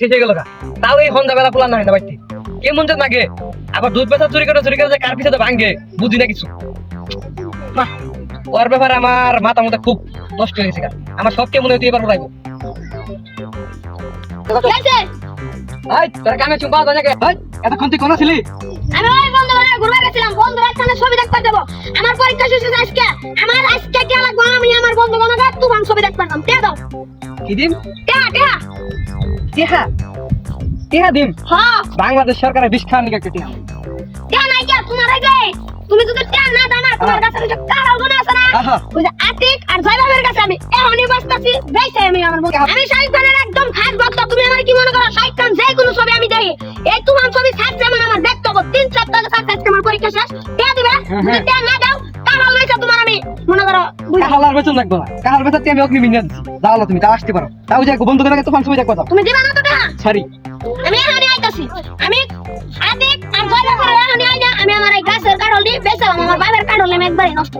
শেষ হয়ে গেল। তাও এই সন্ধ্যা বেলা পোলা নাই না বাড়িতে। কেমন যে লাগে আবার দুধ পেশা চুরি করে চুরি করে যে কার পিছনে ভাঙ্গে বুঝি না কিছু। ওর ব্যাপারে আমার মাথা মতো খুব নষ্ট হয়ে গেছে গা। আমার সব কেমন হইতে এবার গেছে এই তোরা কামে চুম্পা দাও নাকি এই এতক্ষণ তুই কোন ছিলি? আমি ওই বন্ধু বান্ধব ঘুরতে গেছিলাম। বন্ধুরা সামনে ছবি দেখতে যাব। আমার পরীক্ষা শেষ হয়েছে আজকে। আমার আজকে কে লাগবে? আমি আমার বন্ধু বান্ধব তুফান ছবি দেখতে পারতাম কে দাও? কি দিন কে কে? টিহা টিহা দিন। হ্যাঁ বাংলাদেশ সরকারের বিষ খাওয়ার নিকে টিহা কে নাই কে তোমার আগে? তুমি যদি কে না দাও না তোমার কাছে কিছু কারাল গুণ আছে না। ওই যে আতিক আর জয়বাবের কাছে আমি এখনই বসতাছি বেশি আমি আমার আমি শাহিদ খানের একদম খাস ভক্ত তুমি আমার কি মনে করো? শাহিদ খান যে কোনো ছবি আমি দেখি। এই তোমার ছবি ছাড়ছে মানে আমার দেখতে হবে তিন সপ্তাহ ছাড়ছে আজকে আমার পরীক্ষা শেষ। কে দিবে। যদি কে না দাও কারাল লইছে তোমার আমি মনে করো বুঝা। কাহালার বেতন লাগবে না? কাহার বেতন আমি অগ্নি মিনিয়ে দিচ্ছি যাও না তুমি তাও আসতে পারো। তাও যাই বন্ধু করে তোমার ছবি দেখব যাও। তুমি দিবে না তো টাকা সরি আমি এখনই আইতাছি। আমি আদিক আর জয়বাব করে এখনই আইনা। আমি আমার এই গাছের কাঠল দিয়ে বেচালাম আমার বাবার কাঠল আমি একবারই নষ্ট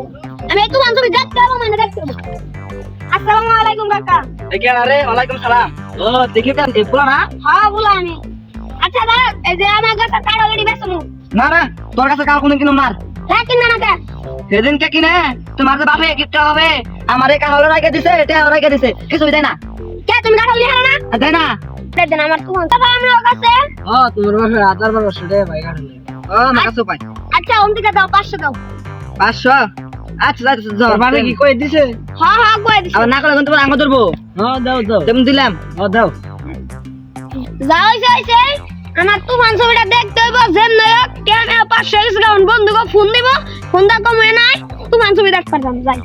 আমি এই তোমার ছবি দেখতে পাবো মানে দেখতে পাবো। আসসালামু আলাইকুম কাকা। দেখি আরে ওয়ালাইকুম সালাম। ও দেখি কেন এই না? হ্যাঁ বলো আমি। আচ্ছা দাদা এই যে আমার গাছের কাঠল এটি বেচবো না না তোর কাছে কাল কোনদিন কিনুম না হ্যাঁ কিনা না কে সেদিন কে কিনে তোমার যে বাপে গিফট হবে আমার এই কাহলে রাখে দিছে এটা রাখে দিছে। কিছু দেয় না? কে তুমি কাঠল নিয়ে না? দেয় না। দেন আমার তোমার তবে আমার কাছে ও তোমার বাপে আদার বার বসে ভাই কাহলে ও আমার কাছে পাই আচ্ছা ওম থেকে দাও পাঁচশো দাও। পাঁচশো? আচ্ছা আচ্ছা যাও মানে কি কই দিছে? হ্যাঁ হ্যাঁ কয়ে দিছি। আবার না করলে কিন্তু তোমার আঙ্গ ধরবো? হ্যাঁ দাও দাও। তেমন দিলাম। ও দাও। যাও হইছে আমার তুফান ছবিটা দেখতে হইব যেন নয়ক কে আমি পাঁচশো গেছিলাম বন্ধুকে ফোন দিব। ফোন দা কমে নাই। তোমার ছবি দেখতে পারতাম যাই।